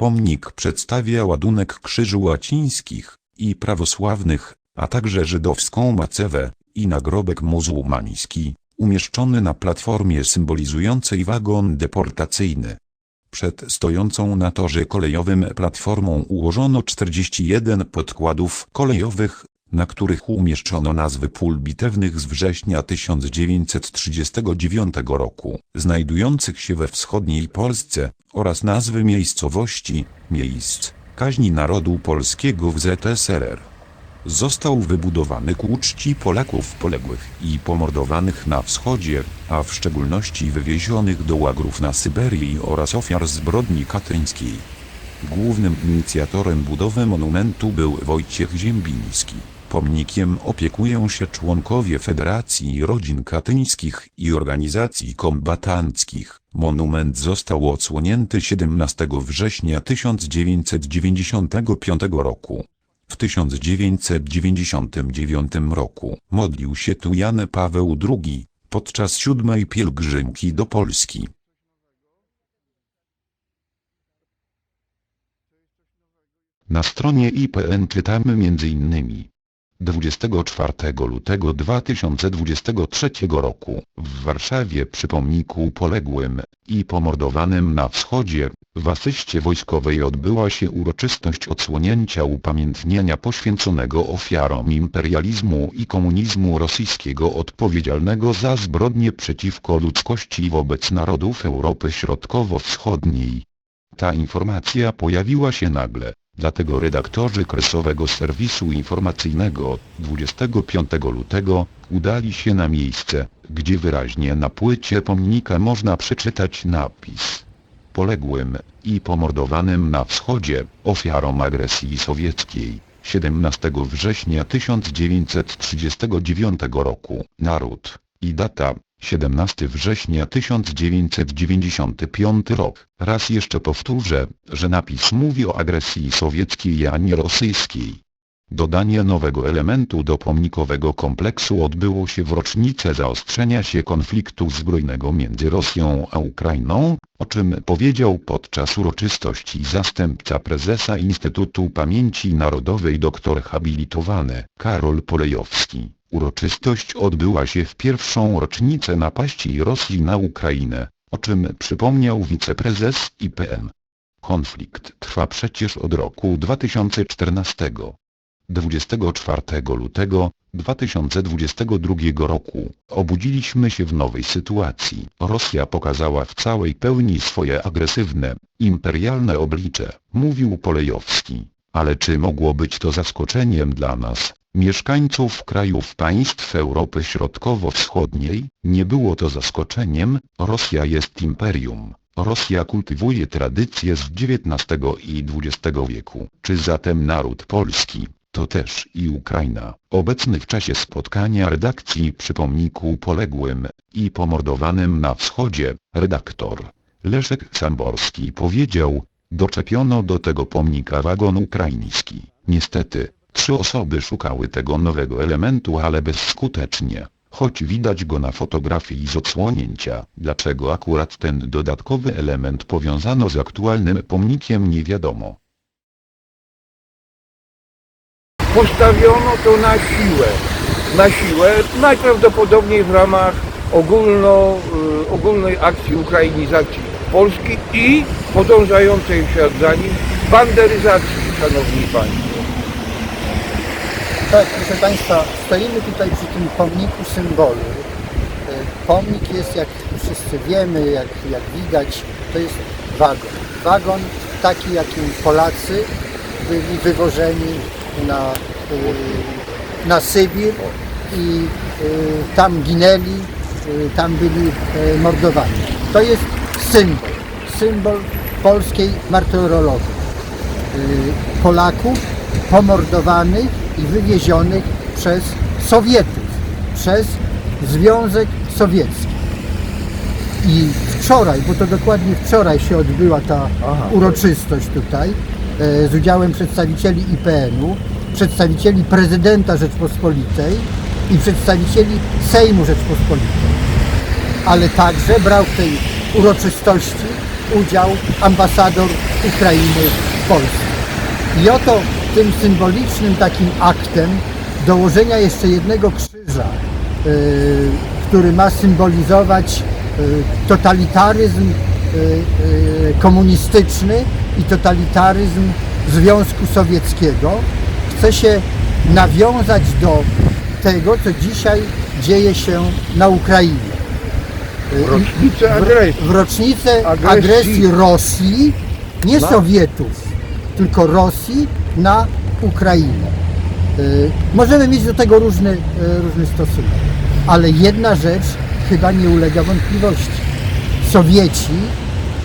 Pomnik przedstawia ładunek krzyży łacińskich i prawosławnych, a także żydowską macewę i nagrobek muzułmański, umieszczony na platformie symbolizującej wagon deportacyjny. Przed stojącą na torze kolejowym platformą ułożono 41 podkładów kolejowych, na których umieszczono nazwy pól bitewnych z września 1939 roku, znajdujących się we wschodniej Polsce, oraz nazwy miejscowości, miejsc, kaźni narodu polskiego w ZSRR. Został wybudowany ku uczci Polaków poległych i pomordowanych na wschodzie, a w szczególności wywiezionych do łagrów na Syberii oraz ofiar zbrodni katyńskiej. Głównym inicjatorem budowy monumentu był Wojciech Ziembiński. Pomnikiem opiekują się członkowie Federacji Rodzin Katyńskich i organizacji kombatanckich. Monument został odsłonięty 17 września 1995 roku. W 1999 roku modlił się tu Jan Paweł II podczas siódmej pielgrzymki do Polski. Na stronie IPN czytamy m.in. 24 lutego 2023 roku w Warszawie przy pomniku poległym i pomordowanym na wschodzie w asyście wojskowej odbyła się uroczystość odsłonięcia upamiętnienia poświęconego ofiarom imperializmu i komunizmu rosyjskiego odpowiedzialnego za zbrodnie przeciwko ludzkości wobec narodów Europy Środkowo-Wschodniej. Ta informacja pojawiła się nagle, dlatego redaktorzy kresowego serwisu informacyjnego 25 lutego udali się na miejsce, gdzie wyraźnie na płycie pomnika można przeczytać napis poległym i pomordowanym na wschodzie, ofiarom agresji sowieckiej. 17 września 1939 roku. Naród i data 17 września 1995 rok. Raz jeszcze powtórzę, że napis mówi o agresji sowieckiej a nie rosyjskiej. Dodanie nowego elementu do pomnikowego kompleksu odbyło się w rocznicę zaostrzenia się konfliktu zbrojnego między Rosją a Ukrainą, o czym powiedział podczas uroczystości zastępca prezesa Instytutu Pamięci Narodowej dr habilitowany Karol Polejowski. Uroczystość odbyła się w pierwszą rocznicę napaści Rosji na Ukrainę, o czym przypomniał wiceprezes IPN. Konflikt trwa przecież od roku 2014. 24 lutego 2022 roku obudziliśmy się w nowej sytuacji. Rosja pokazała w całej pełni swoje agresywne, imperialne oblicze, mówił Polejowski. Ale czy mogło być to zaskoczeniem dla nas, mieszkańców krajów państw Europy Środkowo-Wschodniej? Nie było to zaskoczeniem, Rosja jest imperium. Rosja kultywuje tradycje z XIX i XX wieku. Czy zatem naród polski, to też i Ukraina, obecny w czasie spotkania redakcji przy pomniku poległym i pomordowanym na wschodzie, redaktor Leszek Samborski powiedział, doczepiono do tego pomnika wagon ukraiński. Niestety, trzy osoby szukały tego nowego elementu ale bezskutecznie, choć widać go na fotografii z odsłonięcia. Dlaczego akurat ten dodatkowy element powiązano z aktualnym pomnikiem nie wiadomo. postawiono to na siłę. Na siłę, najprawdopodobniej w ramach ogólno, y, ogólnej akcji ukrainizacji Polski i podążającej świat za nim banderyzacji, szanowni państwo. Tak, proszę Państwa, stoimy tutaj przy tym pomniku symbolu. E, Pomnik jest, jak wszyscy wiemy, jak, jak widać, to jest wagon. Wagon taki, jakim Polacy byli wywożeni na, y, na Sybir i y, tam ginęli, y, tam byli y, mordowani. To jest symbol, symbol polskiej martyrologii. Y, Polaków pomordowanych i wywiezionych przez Sowietów, przez Związek Sowiecki. I wczoraj, bo to dokładnie wczoraj się odbyła ta uroczystość tutaj, e, z udziałem przedstawicieli IPN-u, przedstawicieli prezydenta Rzeczpospolitej i przedstawicieli Sejmu Rzeczpospolitej. Ale także brał w tej uroczystości udział ambasador Ukrainy w Polsce. I oto tym symbolicznym takim aktem dołożenia jeszcze jednego krzyża, yy, który ma symbolizować yy, totalitaryzm yy, komunistyczny i totalitaryzm Związku Sowieckiego, chce się nawiązać do tego, co dzisiaj dzieje się na Ukrainie. W rocznicę agresji. w rocznicę Agresji. Rosji, nie Sowietów, tylko Rosji na Ukrainę. Y, Możemy mieć do tego różny, y, różny stosunek, ale jedna rzecz chyba nie ulega wątpliwości. Sowieci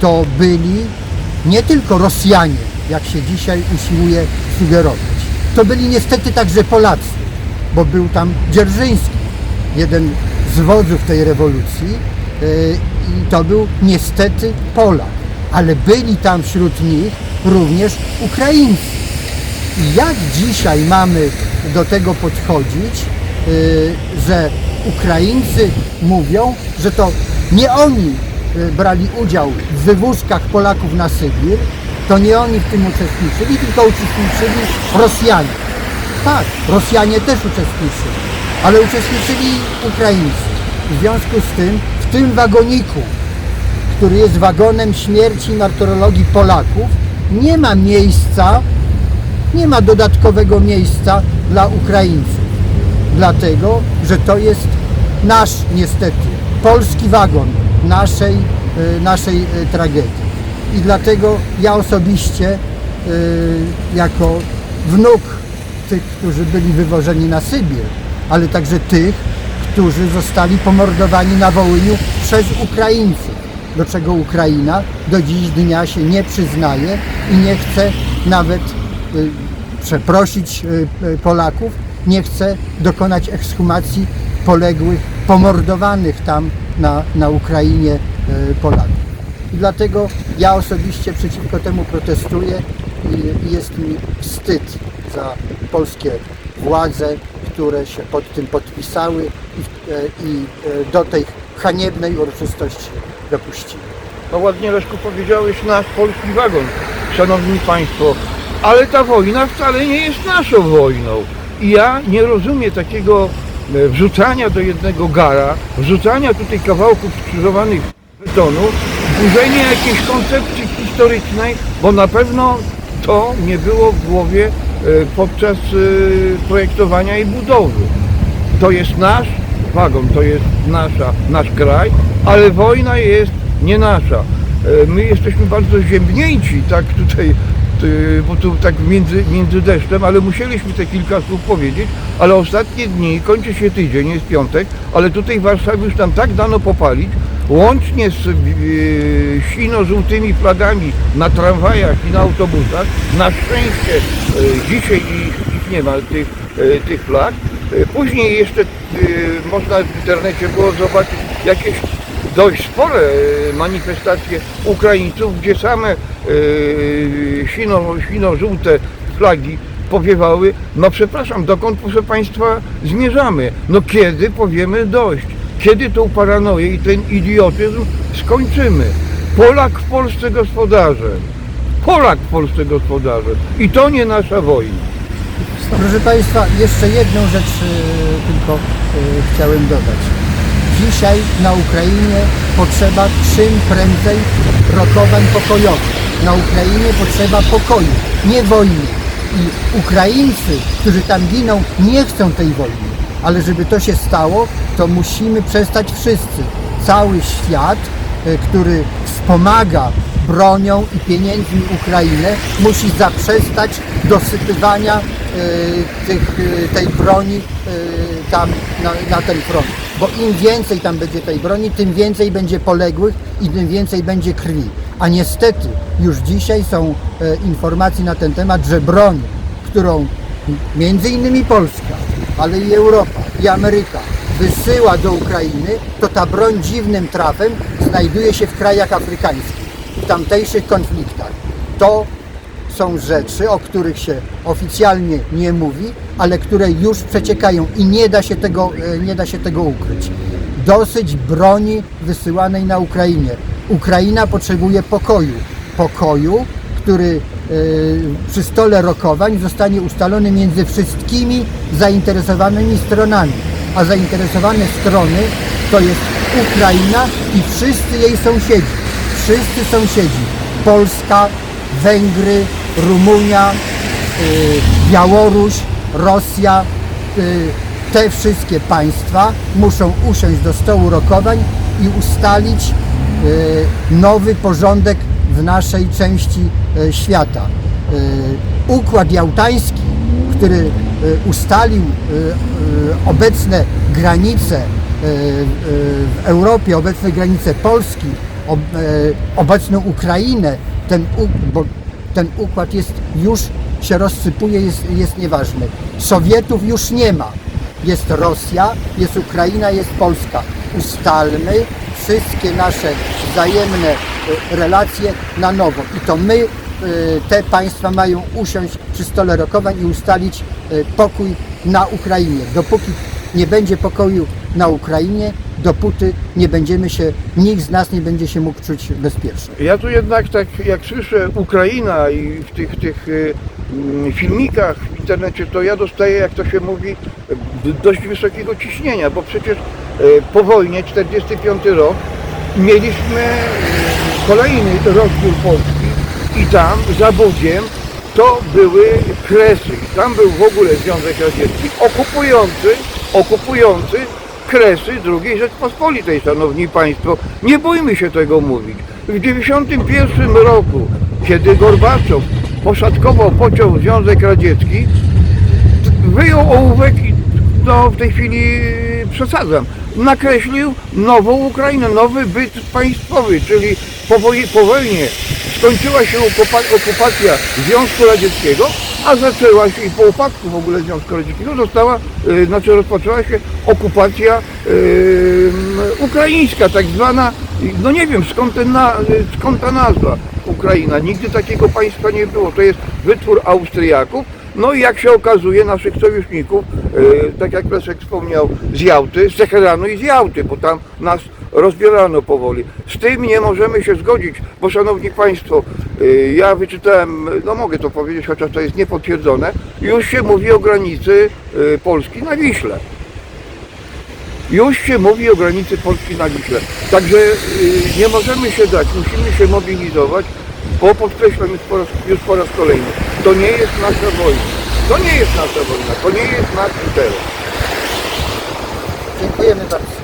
to byli nie tylko Rosjanie, jak się dzisiaj usiłuje sugerować. To byli niestety także Polacy, bo był tam Dzierżyński, jeden z wodzów tej rewolucji yy, i to był niestety Polak, ale byli tam wśród nich również Ukraińcy. I jak dzisiaj mamy do tego podchodzić, yy, że Ukraińcy mówią, że to nie oni yy, brali udział w wywózkach Polaków na Sybir, to nie oni w tym uczestniczyli, tylko uczestniczyli Rosjanie. Tak, Rosjanie też uczestniczyli, ale uczestniczyli Ukraińcy. W związku z tym, w tym wagoniku, który jest wagonem śmierci i martyrologii Polaków, nie ma miejsca, nie ma dodatkowego miejsca dla Ukraińców. Dlatego, że to jest nasz niestety, polski wagon naszej, y, naszej y, tragedii. I dlatego ja osobiście, y, jako wnuk tych, którzy byli wywożeni na Sybir, ale także tych, którzy zostali pomordowani na Wołyniu przez Ukraińców, do czego Ukraina do dziś dnia się nie przyznaje i nie chce nawet przeprosić y, y, Polaków, nie chce dokonać ekshumacji poległych, pomordowanych tam na, na Ukrainie y, Polaków. I dlatego ja osobiście przeciwko temu protestuję i, jest mi wstyd za polskie władze, które się pod tym podpisały i, i do tej haniebnej uroczystości dopuściły. No ładnie Leszku powiedziałeś nasz polski wagon, szanowni państwo, ale ta wojna wcale nie jest naszą wojną. I ja nie rozumiem takiego e, wrzucania do jednego gara, wrzucania tutaj kawałków skrzyżowanych betonu, burzenia jakiejś koncepcji historycznej, bo na pewno to nie było w głowie e, podczas e, projektowania i budowy. To jest nasz wagon, to jest nasza, nasz kraj, ale wojna jest nie nasza. My jesteśmy bardzo ziemnięci, tak tutaj, bo tu tak między, między deszczem, ale musieliśmy te kilka słów powiedzieć, ale ostatnie dni, kończy się tydzień, jest piątek, ale tutaj w Warszawie już tam tak dano popalić, łącznie z e, sino-żółtymi flagami na tramwajach i na autobusach. Na szczęście e, dzisiaj ich, ich nie ma, tych, e, tych flag. Później jeszcze można w internecie było zobaczyć jakieś dość spore e, manifestacje Ukraińców, gdzie same sino, sino-żółte flagi powiewały. No przepraszam, dokąd proszę Państwa zmierzamy? No kiedy powiemy dość? Kiedy tą paranoję i ten idiotyzm skończymy? Polak w Polsce gospodarzem. Polak w Polsce gospodarzem. I to nie nasza wojna. Proszę Państwa, jeszcze jedną rzecz e, tylko chciałem dodać. Dzisiaj na Ukrainie potrzeba czym prędzej rokowań pokojowych. Na Ukrainie potrzeba pokoju, nie wojny. I Ukraińcy, którzy tam giną, nie chcą tej wojny. Ale żeby to się stało, to musimy przestać wszyscy. Cały świat, e, który wspomaga bronią i pieniędzmi Ukrainę, musi zaprzestać dosypywania e, tych, e, tej broni tam na, na ten front. Bo im więcej tam będzie tej broni, tym więcej będzie poległych i tym więcej będzie krwi. A niestety już dzisiaj są e, informacje na ten temat, że broń, którą między innymi Polska, ale i Europa i Ameryka wysyła do Ukrainy, to ta broń dziwnym trafem znajduje się w krajach afrykańskich, w tamtejszych konfliktach. To są rzeczy, o których się oficjalnie nie mówi, ale które już przeciekają i nie da się tego, e, nie da się tego ukryć. Dosyć broni wysyłanej na Ukrainie. Ukraina potrzebuje pokoju. Pokoju, który e, przy stole rokowań zostanie ustalony między wszystkimi zainteresowanymi stronami. A zainteresowane strony to jest Ukraina i wszyscy jej sąsiedzi. Wszyscy sąsiedzi. Polska, Węgry, Rumunia, y, Białoruś, Rosja, y, te wszystkie państwa muszą usiąść do stołu rokowań i ustalić y, nowy porządek w naszej części y, świata. Układ jałtański, który ustalił obecne granice w Europie, obecne granice Polski, ob, obecną Ukrainę, ten, ten układ jest już się rozsypuje, jest, jest nieważny. Sowietów już nie ma. Jest Rosja, jest Ukraina, jest Polska. Ustalmy wszystkie nasze wzajemne e, relacje na nowo. I to my, e, te państwa mają usiąść przy stole rokowań i ustalić e, pokój na Ukrainie. Dopóki nie będzie pokoju na Ukrainie, dopóty nie będziemy się, nikt z nas nie będzie się mógł czuć bezpieczny. Ja tu jednak tak jak słyszę Ukraina i w tych, tych y, filmikach w internecie, to ja dostaję, jak to się mówi, dość wysokiego ciśnienia, bo przecież y, po wojnie, 45 rok, mieliśmy y, kolejny rozbiór Polski i tam za Bodziem to były Kresy. Tam był w ogóle Związek Radziecki okupujący, okupujący Kresy II Rzeczpospolitej, Szanowni Państwo. Nie bójmy się tego mówić. W 1991 roku, kiedy Gorbaczow poszatkował pociąg Związek Radziecki, wyjął ołówek i no w tej chwili przesadzam, nakreślił nową Ukrainę, nowy byt państwowy, czyli po, woj- po wojnie skończyła się okupa- okupacja Związku Radzieckiego, a zaczęła się i po upadku w ogóle Związku Radzieckiego została, yy, znaczy rozpoczęła się okupacja ukraińska, tak zwana, no nie wiem skąd, ten na, skąd ta nazwa Ukraina, nigdy takiego państwa nie było, to jest wytwór Austriaków, no i jak się okazuje, naszych sojuszników, e, tak jak Leszek wspomniał, z Jałty, z Teheranu i z Jałty, bo tam nas rozbierano powoli. Z tym nie możemy się zgodzić, bo szanowni Państwo, e, ja wyczytałem, no mogę to powiedzieć, chociaż to jest niepotwierdzone, już się mówi o granicy e, Polski na Wiśle. Już się mówi o granicy Polski na Wiśle. Także nie możemy się dać, musimy się mobilizować, bo podkreślam już po, raz, już po raz kolejny, to nie jest nasza wojna. To nie jest nasza wojna, to nie jest nasz teren. Dziękujemy bardzo.